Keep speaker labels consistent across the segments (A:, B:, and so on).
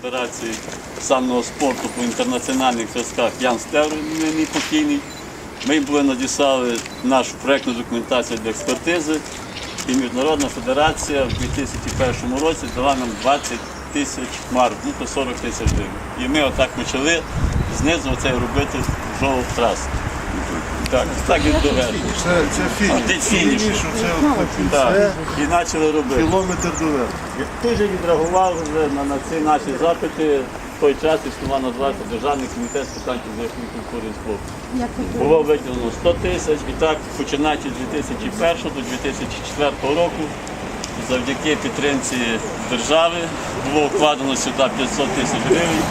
A: Федерації санного спорту по інтернаціональних зв'язках Ян Стевр, мій покійний. Ми були надіслали нашу проєктну документацію для експертизи. І Міжнародна федерація в 2001 році дала нам 20 тисяч марок, ну то 40 тисяч гривень. І ми отак почали знизу це робити жовт трас. Так, так і довели.
B: Це, це
A: А, де
B: фініш.
A: фініш?
B: Фініш, це от
A: Так,
B: це
A: і почали робити.
B: кілометр до верху.
A: Ти же відреагував вже на, на ці наші запити. В той час існував називається Державний комітет з питань фізичної культури і спорту. Було виділено 100 тисяч і так, починаючи з 2001 до 2004 року, завдяки підтримці держави було вкладено сюди 500 тисяч гривень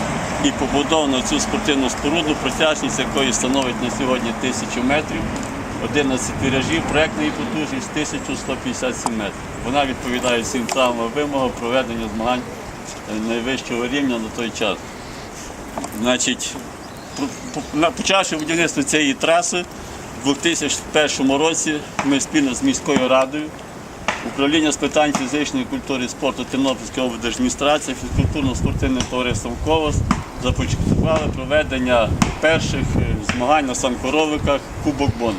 A: і побудовано цю спортивну споруду, протяжність якої становить на сьогодні тисячу метрів. 11 тиражів, проектної потужність 1157 метрів. Вона відповідає всім правилам вимогам проведення змагань е, найвищого рівня на той час. Значить, по- по- на- почавши будівництво цієї траси, в 2001 році ми спільно з міською радою, управління з питань фізичної культури і спорту Тернопільської облдержадміністрації, фізкультурно-спортивним товариством «Ковас» започаткували проведення перших е, змагань на санкоровиках Кубок Бону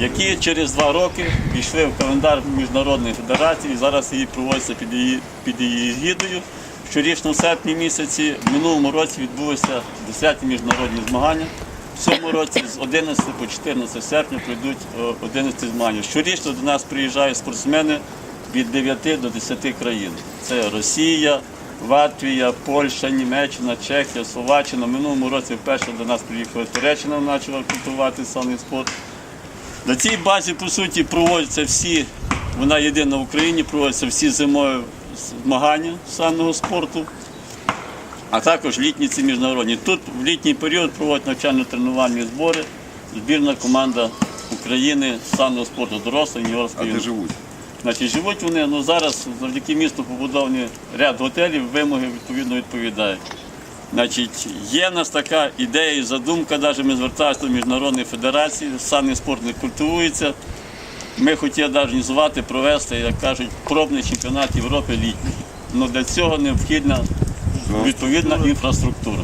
A: які через два роки пішли в календар Міжнародної федерації. Зараз її проводиться під її, під її гідою. Щорічно в серпні місяці, в минулому році відбулися 10 міжнародні змагання. В цьому році з 11 по 14 серпня пройдуть 11 змагань. Щорічно до нас приїжджають спортсмени від 9 до 10 країн. Це Росія, Латвія, Польща, Німеччина, Чехія, Словаччина. В минулому році вперше до нас приїхала Туреччина, почала культувати саний спорт. На цій базі, по суті, проводяться всі, вона єдина в Україні, проводяться всі зимові змагання санного спорту, а також літні ці міжнародні. Тут в літній період проводять навчально-тренувальні збори, збірна команда України з спорту, доросла,
C: А
A: юніорської.
C: де живуть?
A: Значить, живуть вони, ну зараз завдяки місту побудовані ряд готелів, вимоги відповідно відповідають. Значить, є в нас така ідея і задумка, навіть ми зверталися до Міжнародної федерації, санний спорт не культивується. Ми хотіли організувати, провести, як кажуть, пробний чемпіонат Європи літній. Ну, для цього необхідна відповідна інфраструктура.